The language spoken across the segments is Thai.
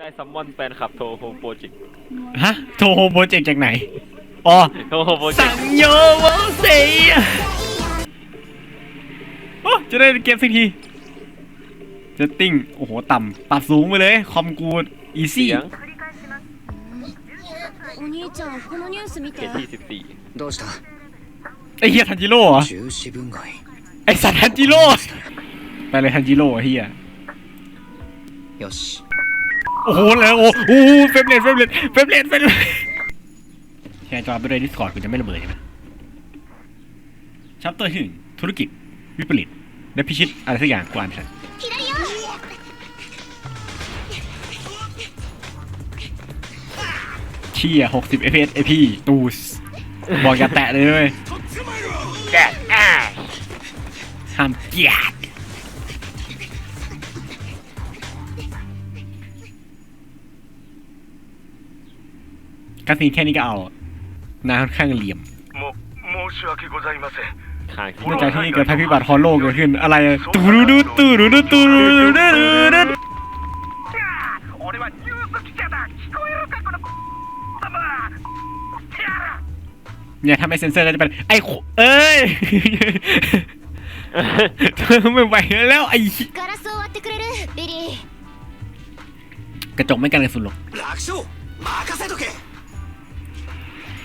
ได้ซัมมอนแฟนคลับโทโฮโปรเจกต์ ฮะ โทรโฮโปรเจกต์จากไหน อ๋อ โทโฮโปรเจ สั ก ง ต์ โยโวเซียโอ้จะได้เกมสักทีเซตติ้ง โอ้โห ต่ำปรับสูงไปเลย คอมกูอี เสี ซี่ ยง お兄ちゃんこのニュース見 เข て ตที่สิบสี่ どうした ไอเฮียทันจิโร่เหรอ 中止分外 ไอสัตว์ทันจิโร่ ไปเลยทันจิโร่เฮีย よし โอ้โหแล้วโอ้โหเฟรมเรทเฟรมเรทเฟรมเรทเฟรมเรทแชร์จอไปเลยดิสคอร์ดกูจะไม่ระเบิดใช่ไหมชัปเตอร์ที่หนึ่งธุรกิจ วิปริตและพิชิตอะไรสักอย่างกูอ่านไม่ทันเชี่ยหกสิบ fps ไอพี่ตูสบอกอย่าแตะเลยเว้ยแกะอ่าห้ามเกียด กระสีนแค่นี้ก็เอาหน้าค่อนข้างเหลี่ยม も申し訳ございません ทางที่ เนื่องจากที่เกิดภัยพิบัติฮอลโลเกิดขึ้น อะไรตูรูดูตูรูดูตูรูดูดูดู 俺はニュース記者だ聞こえるかこの様てやら เนี่ยถ้าไม่เซ็นเซอร์ก็จะเป็นไอ้โคเอ้ย ไม่ไหวแล้วไอ้ ガラスを割ってくれるビリー กระจกไม่กันกระสุนหรอก 楽勝任せとけ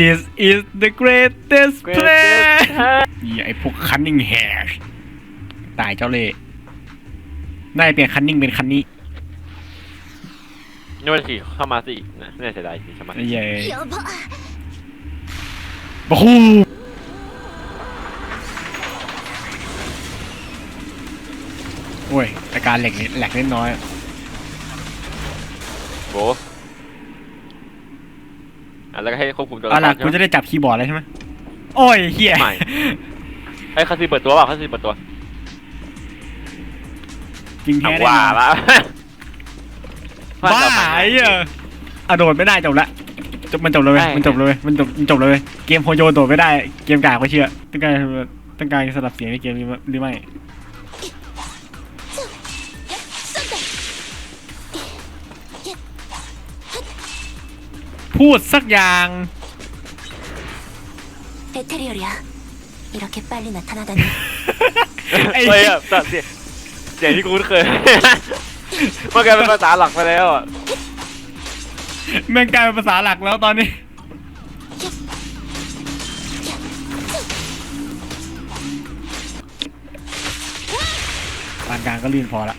This is the greatest Greatest play play นี่ไอ้พวก cunning hair ตายเจ้าเล่ห์น่าจะเปลี่ยน cunning เป็น cunning นี่มันขี่เข้ามาสินะน่าเสียดายขี่เข้ามาไอ้เหี้ยやばโอ้โหโอ้ยอาการแหลกนิดแหลกเล็กน้อยโบ อะแล้วก็ให้ควบคุมตัวละเอาคล่ะรกูใช่จะไหมได้จับคีย์บอร์ดแล้วใช่ไหมโอ้ยเฮียไม่ ไอ้ยคาซีเปิดตัวเปล่าคาซีเปิดตัวจริงแท้เอาแน่ว่านอนละบ้าไอ้เหี้ยอะโดดไม่ได้จบละจบมันจบเลยเว้ยมันจบเลยเว้ยมันจบมันจบเลยเว้ยเกมโฮโยโดดไม่ได้เกมกากไม่เชื่อต้องการต้องการสลับเสียงในเกมนี้หรือไม่ พูดสักอย่าง 에테리얼이 야. 이렇게 빨리 나타나다 니. ไอ้เฮ้ยแบบเสียงเสียงที่กูเคย มันกลายเป็นภาษาหลักไปแล้วอะแม่งกลายเป็นภาษาหลักแล้วตอนนี้ ปานกลางก็ลื่นพอละ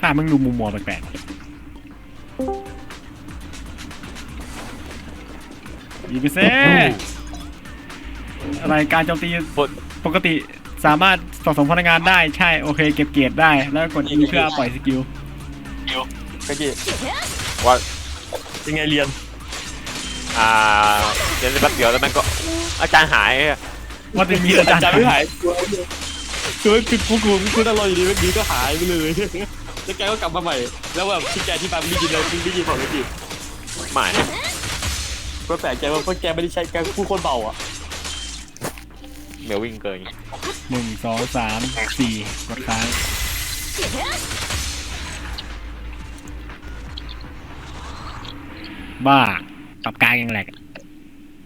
ถ้ามึงดูมุมมัวแปลกๆ ยีไปเซ่อะไรการโจมตีบทปกติสามารถสะสมพลังงานได้ใช่โอเค เก็บเกียรติได้แล้วก็กด E เพื่อปล่อยสกิลเมื่อกี้ว่ายังไงเรียน อ่าเรียนได้แป๊บเดียวแล้วมันก็อาจารย์หายอะว่าจะมีอาจารย์จำไม่หายคือคือกูกูกูนั่งรออยู่ดีเมื่อกี้ก็หายไปเลยแล้วแกก็กลับมาใหม่ แล้วแบบที่แกที่ปาไม่ได้ยินเลยไม่ได้ยินของเลยดิไม่ ก็แปลกใจว่าเพราะแกไม่ได้ใช้แกพูดโคนเบาอ่ะ เดี๋ยววิ่งเกิน หนึ่งสองสามสี่กดค้างบ้าปรับกลางยังแหลก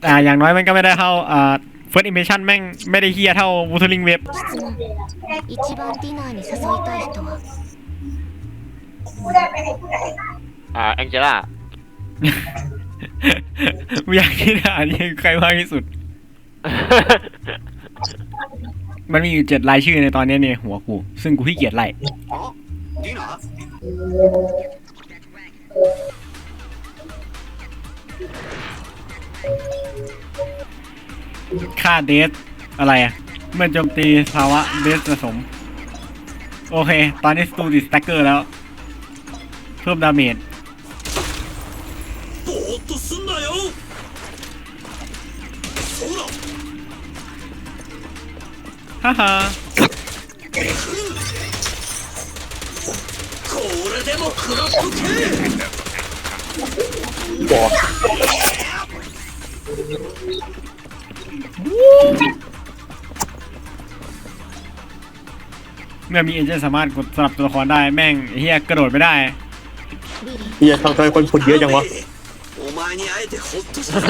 อ่าอย่างน้อยมันก็ไม่ได้เท่าอ่า first impression แม่งไม่ได้เฮียเท่า wuthering wave 一番ディナーに誘いたい人は อ่าแองเจล่า ไม่อยากที่ทหาที่ใครมากที่สุด มันมีอยู่เจ็ดรายชื่อในตอนนี้เนี่หัวกู ซึ่งกูขี้เกียจไล่เหรอค่าเดสอะไรอะมื่อโจมตีภาวะเดสผสม โอเค ตอนนี้สตูดิสแต็กเกอร์แล้ว เพิ่มดาเมจ ฮ่าฮ่า これでも食らっとけ เมื่อมีเอเจนต์สามารถกดสลับตัวละครได้แม่งไอ้เฮียกระโดดไม่ได้ リリー เฮียทำไมคนคนเยอะจังวะ お前に会えてほっとしたぞ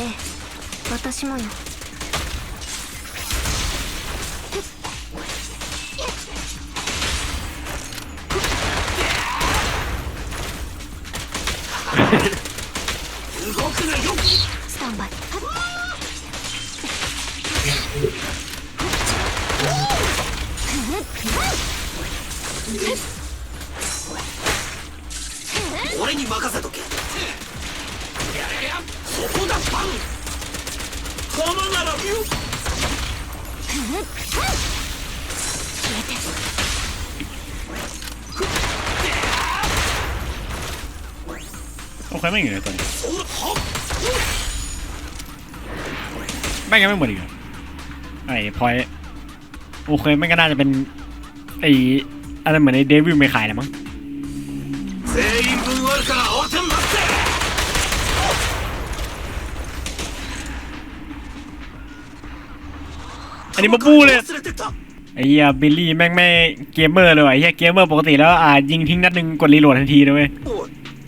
ええ私もよ it. โอเคไม่อยู่ในตอนนี้ไม่งยังไม่หมดอีกไอ้พอยโอเคแม่งก็น่าจะเป็นไอ้อะไรเหมือนไอ้เดวิลไม่ขายนะมั้งอันนี้มาพูเลยไอ้เหี้ยบิลลี่แม่งไม่เกมเมอร์เลยไอ้เหี้ยเกมเมอร์ปกติแล้วอ่ายิงทิ้งนัดหนึ่งกดรีโหลดทันทีนะเว้ย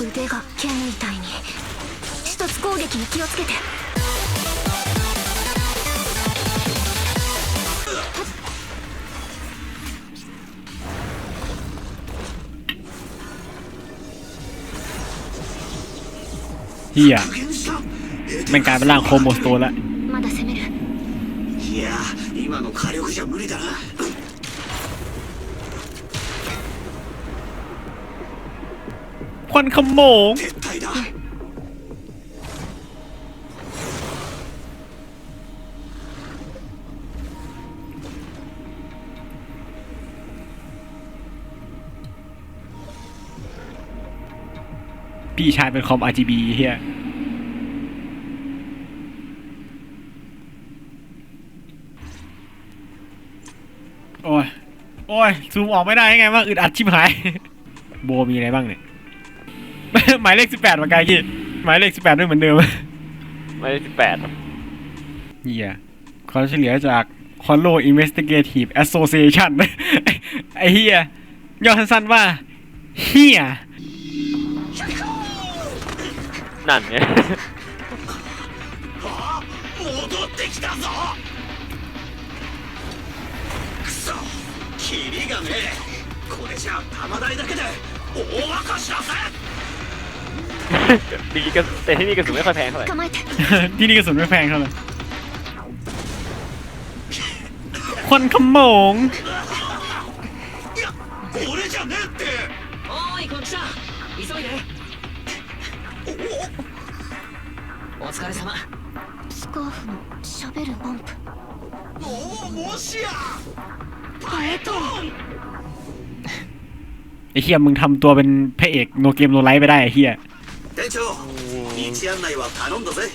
腕が剣みたいに一つ攻撃に気をつけて เฮีย 復元した แม่งกลายเป็นร่างโคโมสโตนแล้ว まだ攻めるいや今の火力じゃ無理だな ควันขโมงพี่ชายเป็นคอม RGB เฮียโอ้ย โอ้ย ซูมออกไม่ได้ยังไงว่าอึดอัดชิบหาย โบมีอะไรบ้างเนี่ย หมายเลขสิบแปดมากายกี้หมายเลขสิบแปดด้วยเหมือนเดิม ไม่ได้สิบแปด เฮียขอเฉลี่ยจาก Hollow Investigative Association ไอ้เฮียย่อสั้นๆว่าเฮีย นั่นไง 戻ってきたぞくそキリがねえこれじゃ玉台だけで大沸かしだぜ ดีกระแต่ที่นี่กระสุนไม่ค่อยแพงเท่าไหร่ 構えて ที่นี่กระสุนไม่แพงเท่าไหร่ควันขโมง 俺じゃねえっておーいこっちだ急いでお疲れ様スカーフのしゃべるポンプおおもしやパエトン ไอ้เฮียมึงทำตัวเป็นพระเอกโนเกมโนไลท์ไปได้ไอ้เฮีย 店長道案内は頼んだぜ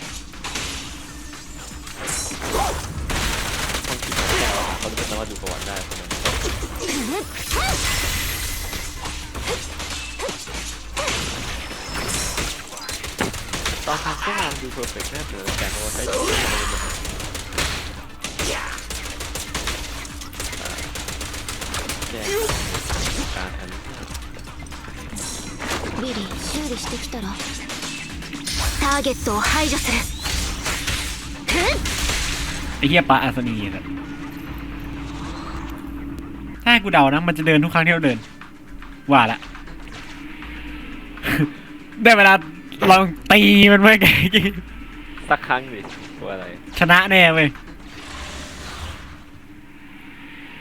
เขาจะสามารถดูประวัติได้คนนั้นตอนทำก็งานดูเพอร์เฟกต์แน่เลยแต่เขาใช้ชีวิตในแบบแจ้งการอันนี้ リリー修理してきたらターゲットを排除する ไอ้เฮียปลาอัศนีอะถ้าให้กูเดานะ มันจะเดินทุกครั้งที่เราเดิน ว่าละ ได้เวลาลองตีมันไหมแก สักครั้งดิตัวอะไร ชนะแน่เว้ย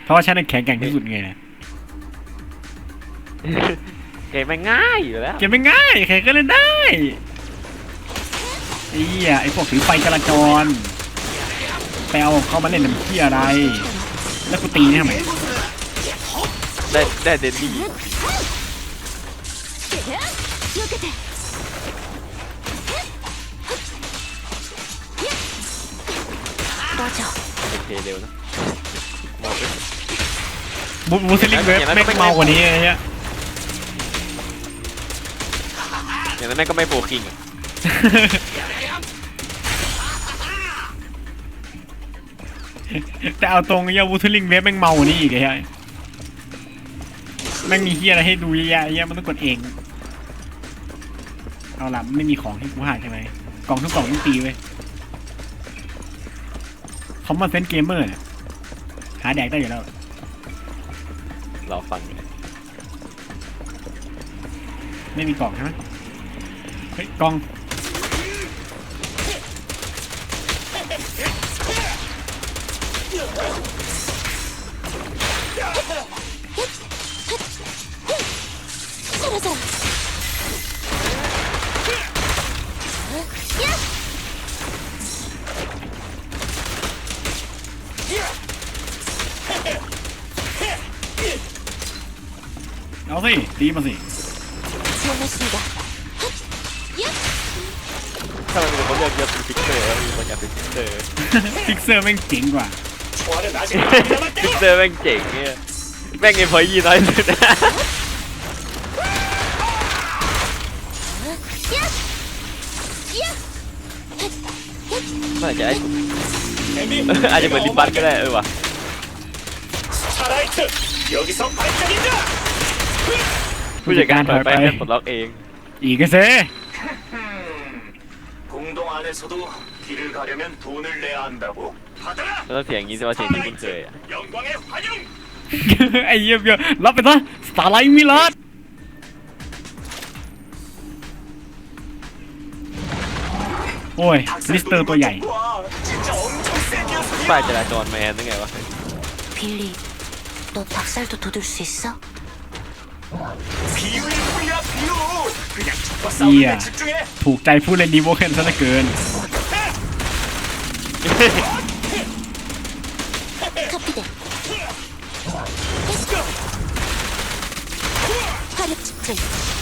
เพราะว่าฉันน่ะแข็งแกร่งที่สุดไง เก มม่ง่ายอยู่แล้ว เกมไม่ง่ายใครก็เล่นได้ไอ้เหี้ยไอ้พวกถือไฟจราจรแปลเข้ามาเล่นน้ำเที่ยอะไร แล้วกูตีเนี่ยทำไมได้ได้เดนดี้โอเคเร็วนะมูบูสลิงเว็บแม่งเมากว่านี้ไอ้เหี้ย อย่างนั้นแม่งก็ไม่โฟกิงอะแต่เอาตรงไอ้เหี้ยบูสลิงเว็บแม่งเมากว่านี้อีกไอ้เหี้ยแม่งมีเหี้ยอะไรให้ดูเยอะแยะไอ้เหี้ยมันต้องกดเอง เอาล่ะไม่มีของให้กูหาใช่ไหมกล่องทุกกล่องต้องตีเว้ยคอมมอนเซนเกมเมอร์เนี่ยหาแดกได้อยู่แล้วรอฟังอยู่ไม่มีกล่องใช่ไหม 刚。嘿嘿嘿嘿嘿嘿嘿嘿嘿嘿嘿 ทำไมมีคนเลือกเยอะเป็นฟิกเซอร์วะมีคอยากเป็นฟิกเซอร์ฟิกเซอร์แม่งเจ๋งกว่า ฟิกเซอร์แม่งเจ๋งเนี่ยแม่งไอ้พอยยี่น้อยสุดนะน่าจะได้ถูกอาจจะเหมือนลิมบัสก็ได้เออวะผู้จัดการถอยไปแค่ปลดล็อกเองอีกเซ 안에서도 길을 가려면 돈을 내야 한다고 받아라 แล้วเสียงอย่างนี้ใช่ไหมเสียงที่คุ้นเคยอะ 영광의 환영 ไอ้เหี้ยเบี้ยรับไปซะสตาร์ไลท์มิลาดโอ้ยลิสเตอร์ตัวใหญ่ 와 진짜 엄청 센 녀석이야 ป้ายจราจรแมนนึกไงวะ 빌리 너 닭살도 돋을 수 있어? 비유일 뿐이야 비유 เฮียถูกใจพูดเล่นดีโวเคนซะเหลือเกิน Let's!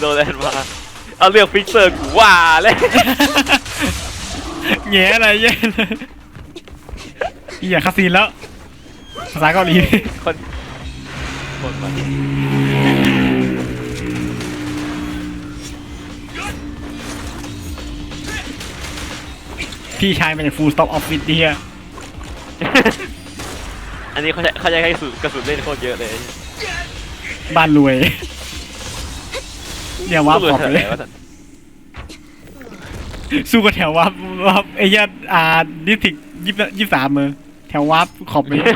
โดนแลนด์มาเอาเรื่องฟิกเซอร์กูว่าเลยแง่อะไรแย่เลยอีอย่าคาซีนแล้ว ภาษาเกาหลีคนคนมาพี่ชายมันจะฟูลสต็อปออฟฟิศเดียอันนี้เขาใช้เขาใช้ให้สุดกระสุนเล่นโคตรเยอะเลย บ้านรวย เนี่ยวับ สู้ ขอบ กั ไป น เลย ไหนวะท่าน สู้กับแถววับวับไอ้เหี้ยอ่าดิสทิกยี่ยี่สามมือแถววับขอบไปเลย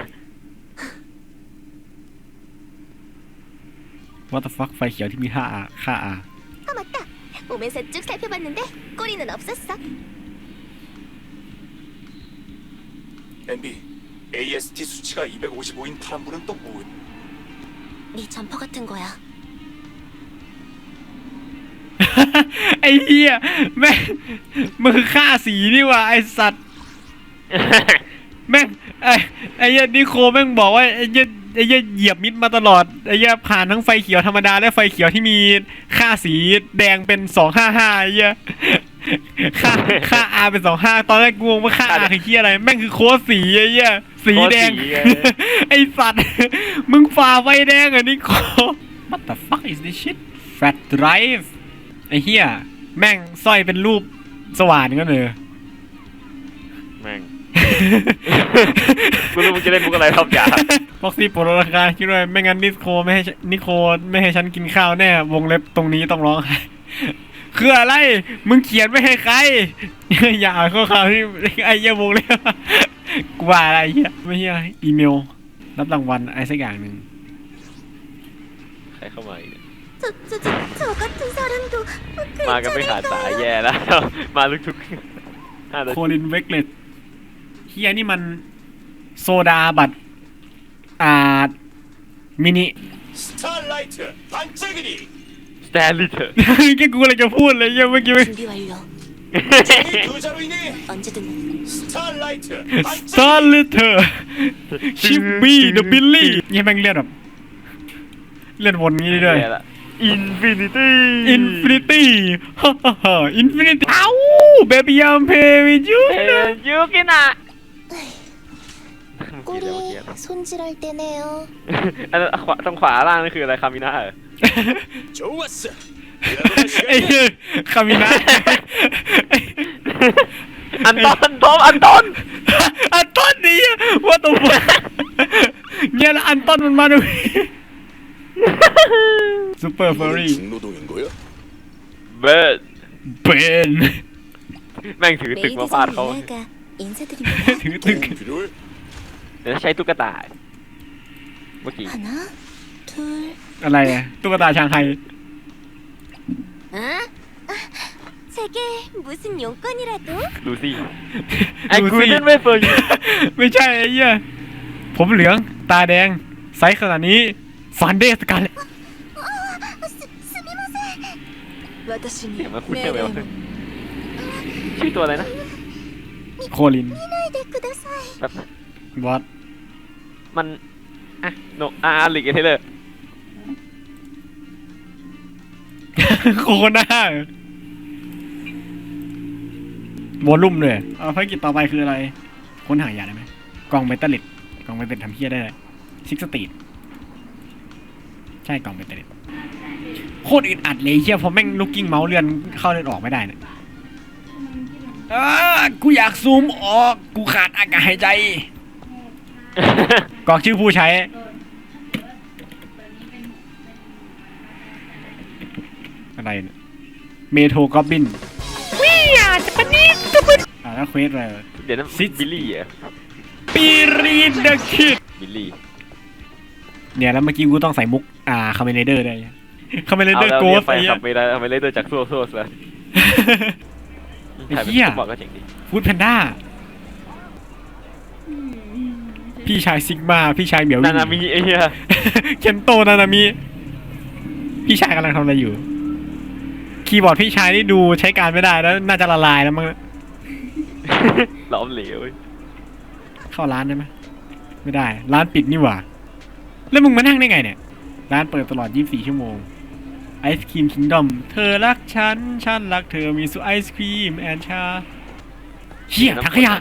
What the fuck ไฟเขียวที่มีค่า R ค่า R 아 맞다 몸에 셋쭉 살펴봤는데 꼬리는 없었어 MB AST 수치가 255인 파란불은 또 뭐야 네 점퍼 같은 거야 ไอ้เหี้ยแม่งมันคือค่าสีนี่หว่าไอ้สัตว์แม่งไอ้ไอ้เหี้ยนิโคแม่งบอกว่าไอ้เหี้ยไอ้เหี้ยเหยียบมิดมาตลอดไอ้เหี้ยผ่านทั้งไฟเขียวธรรมดาและไฟเขียวที่มีค่าสีแดงเป็นสองห้าห้าไอ้เหี้ยค่าค่าอาเป็นสองห้าตอนแรกกูงงว่าค่าอาคือเฮียอะไร แม่งคือโค้ดสีไอ้เหี้ยสีแดง โค้ดสีไง ไอสัตว์ มึงฝ่าไฟแดงอะนี่โค What the fuck is this shit Fat drive ไอ้เหี้ยแม่งสร้อยเป็นรูปสว่านกันเลยแม่ง กูรู้มึงจะเล่นมุกอะไรครับอย่าบ็อกซี่โปรราคาคิดว่าไม่งั้นนิโคไม่ให้ฉันนิโคไม่ให้ฉันกินข้าวแน่ วงเล็บตรงนี้ต้องร้องไห้คืออะไร มึงเขียนไม่ให้ใคร อย่าอ่านข้อความที่ไอ้เหี้ยวงเล็บกูว่าอะไรเหี้ยไม่เหี้ยอีเมล รับรางวัลอะไรสักอย่างหนึ่ง ใครเข้ามาอีก 저, 저, 저, 저 같은 사람도 มาก็ไม่ขาดสายแย่แล้ว มาทุกทุกานาโคลินเวกเลตเฮียนี่มันโซดาบัตรอ่ามินิ 스타라이트 반짝이니 สแตนลิเตอร์ แค่กูอะไรจะพูดเลยยังไม่กี่วิน 료. 이 부자로 인해 언제สตา 반짝이니 ร์ลิเตอร์ชิปบี้เดอะบิลลี่ยังแม่งเลื่นแบบเลื่นวนงี้ด้วย อินฟินิตี้อินฟินิตี้ฮ่าฮ่าฮ่าอินฟินิตี้เอ้าเบบี้ยามเพวิจูนะยูกินะ 꼬리 เมื่อกี้เมื่อกี้ 손질할 때 네. อันนั้นขวาตรงขวาล่างนี่คืออะไรคามิน่าเหรอ 좋. ไอ้เหี้คามิน่าอันต้นต้นอันต้นอันต้นนี่ว่าตัวเนี่ยละอันต้นมันมาดู ซูเปอร์เฟอร์รี่ 중노동인 거 야? เบิร์ดเบนแม่งถือตึกมาฟาดเขา 레나가 인사드 립. ถือตึกแ움 필? วใช้ตุ๊กตา เมื่อกี้,อะไรอะตุ๊กตาชางไฮ 아, 아, 제게 무슨 용건이라도 ลูสิไอ้กูเล่ไม่เฟิร์ไม่ใช่ไอ้เหี้ยผมเหลือง ตาแดง ไซส์ขนาดนี้ ฟันเดสกันเลย すすみません私 เสี に ยงมันคุ้น 命 ใช่ไหม 令を วะชื่อตัวอะไรนะ โคลิน 見ないでください แบบ บอส มันอ่ะโนอาร์ลิกเทเลอร์ โคหน้า วอลลุ่มเลยเอาภารกิจต่อไปคืออะไร ค้นหายาได้ไหมกล่องเบตเตอร์เล็ดกล่องเบตเตอร์ทำเฮียได้เลยซิกสตีด ใช่กล่องเบตเตอร์เล็ดโคตรอึดอัดเลยเฮียเพราะแม่งลูกกิ้งเมาส์เลื่อนเข้าเลื่อนออกไม่ได้เนี่ยเออกูอยากซูมออก กูขาดอากาศหายใจกรอกชื่อผู้ใช้ อะไรเนี่ยเมโทรกอบบินวิ่งอะจะปนิดจะปนิดอ่าแล้วเควสอะไรวะเดี๋ยวนั้นซิดบิลลี่เหรอะปีรีดเดอะคิดบิลลี่ เนี่ยแล้วเมื่อกี้กูต้องใส่มุก อ่าคาเมเนเดอร์ได้คาเมเนเอาเดอร์แล้วโกเรียสกไปไอ้เหี้ขัยบไปได้ทำไมเลเตอร์จากทั่วทั่วเลยไอ้ถ่ายเป็นเหี้ยฟุตบอลก็เจ๋งดีฟูดแพนด้าพี่ชายซิกมาพี่ชายเหมียวนานามิไอ้เหี้ยเคนโตนานามิพี่ชายกำลังทำอะไรอยู่ คีย์บอร์ดพี่ชายนี่ดูใช้การไม่ได้แล้ว น่าจะละลายแล้วมั้งหลอมเหลวเว้ยเข้าร้านได้ไหมไม่ได้ ร้านปิดนี่หว่า แล้วมึงมานั่งได้ไงเนี่ย ร้านเปิดตลอด 24 ชั่วโมง ไอศครีมคิงดอม เธอรักฉัน ฉันรักเธอ มีสุไอศครีมแอนชาเฮียถังขยะ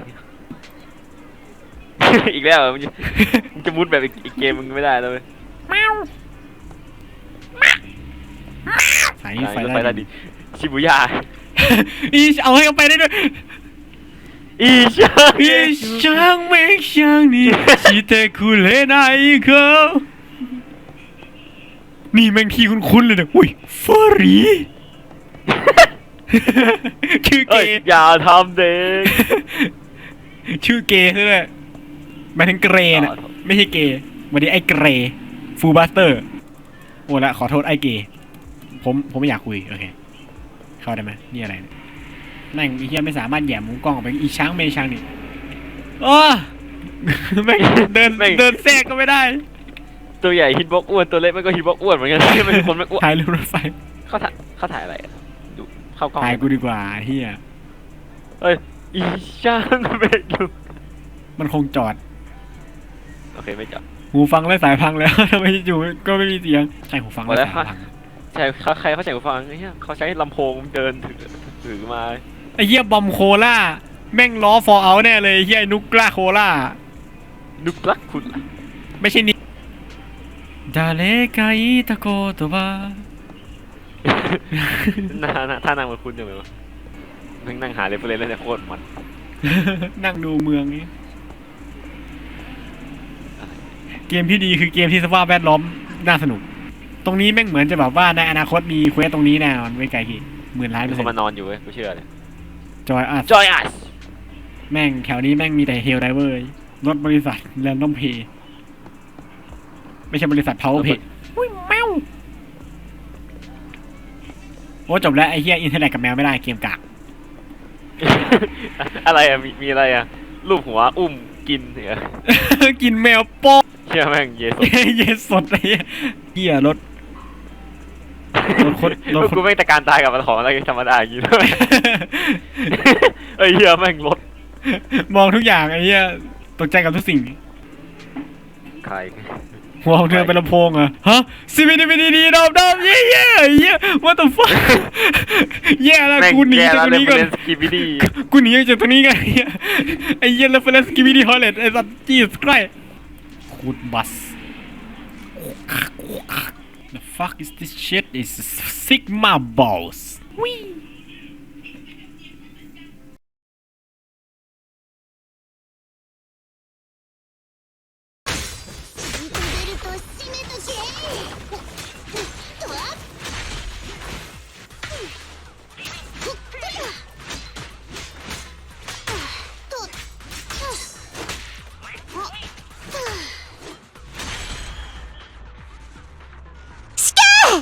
อีกแล้วเหรอมึงจะมึงจะมุดแบบอีกอีกเกมมึงไม่ได้แล้วเว้ยสายไฟไฟไฟได้ได้ดิดิชิบุย่า อีเอาให้เขาไปได้ด้วย อีชา 一生没想你，记得哭泪那一刻。นี่แม่งทีคุ้นๆเลยนะอุ้ยเฟอร์รี่ ชื่อเก เอ้ย ย์ อย่าทำเด็ก ชื่อเกย์ซะด้วยหมายถึงเกรนะ อ๋อ ไม่ใช่เกย์วันนี้ไอ้เกรฟูบัสเตอร์ โอ้ละขอโทษไอ้เกย์ผมผมไม่อยากคุย โอเค เข้าได้ไหมนี่อะไรเนี่ย แม่งไอ้เหี้ยไม่สามารถแหย่มุมกล้องออกไปอีช้างเมช้างนี่โอ้แม่งเดินเดินแทรกก็ไม่ได้ตัวใหญ่ฮิตบ็อกอ้วนตัวเล็กมันก็ฮิตบ็อกอ้วนเหมือนกันที่เป็นคนไม่อ้วนถ่ายรูปรถไฟเขาถ่ายเขาถ่ายอะไรอะดูเข้ากล้องถ่ายกูดีกว่าเฮียเอ้ยอีช่างเบรกอยู่มันคงจอด โอเคไม่จับ หูฟังและสายพังแล้ว ทำไมอยู่ก็ไม่มีเสียงใช่หูฟังและหมดแล้วสายพัง ใช่เขาใครเขาใช้หูฟังไอ้เหี้ยเขาใช้ลำโพงเดินถือถือมา ไอ้เหี้ยบอมโคล่าแม่งล้อฟอร์เอาแน่เลยไอ้เหี้ยนุกกล้าโคล่านุกลักคุณไม่ใช่นี่ดาเลกาอิตะโกโตบะหน้าหน้าท่านั่งเหมือนคุณจังเลยวะแม่งนั่งหาเรฟเฟรนซ์แล้วเนี่ยโคตรมันนั่งดูเมืองนี้เกมที่ดีคือเกมที่สภาพแวดล้อมน่าสนุก ตรงนี้แม่งเหมือนจะแบบว่าในอนาคตมีเควสตรงนี้แน่นอนไม่ไกลกี่หมื่นล้านเปอมีร์คเซ็นนมาต์นอนอยู่เว้ยกูเชื่อเลย จอยอัสจอยอัสแม่งแถวนี้แม่งมีแต่เฮลไดเวอร์รถบริษัทแรนดอมเพย์ไม่ใช่บริษัท Power Pay อุ้ยแมวโอ้จบแล้วไอ้เหี้ยอินเทอร์เน็ตกับแมวไม่ได้เกมกากอะไรอะมีมีอะไรอะรูปหัวอุ้มกินเหรอกินแมวโป๊ะเชื่อแม่งเยสุเย็นสดไอ้เหี้ยเหี้ยรถรถคนรถคนกูแม่งตะการตายกับมันของอะไรธรรมดาอย่างงี้ด้วย เอ้ยเฮียแม่งรถมองทุกอย่างไอ้เหี้ยตกใจกับทุกสิ่งใครหัวของเธอเป็นลำโพงเหรอฮะซีบีดีบีดีดีดอมดอมเย่เย่เย่ what the fuck แย่แล้วแม่งกูหนีแย่จากแล้วตรงนี้ก่อนเล่นสกิบิดี้กูหนีจากตรงนี้ไงไอ้เหี้ยไอ้เหี้ยแล้วเฟลสกิบิดี้ฮอลเลตไอ้สัตว์จีสใกล้คูดบัส The fuck is this shit is Sigma balls วิ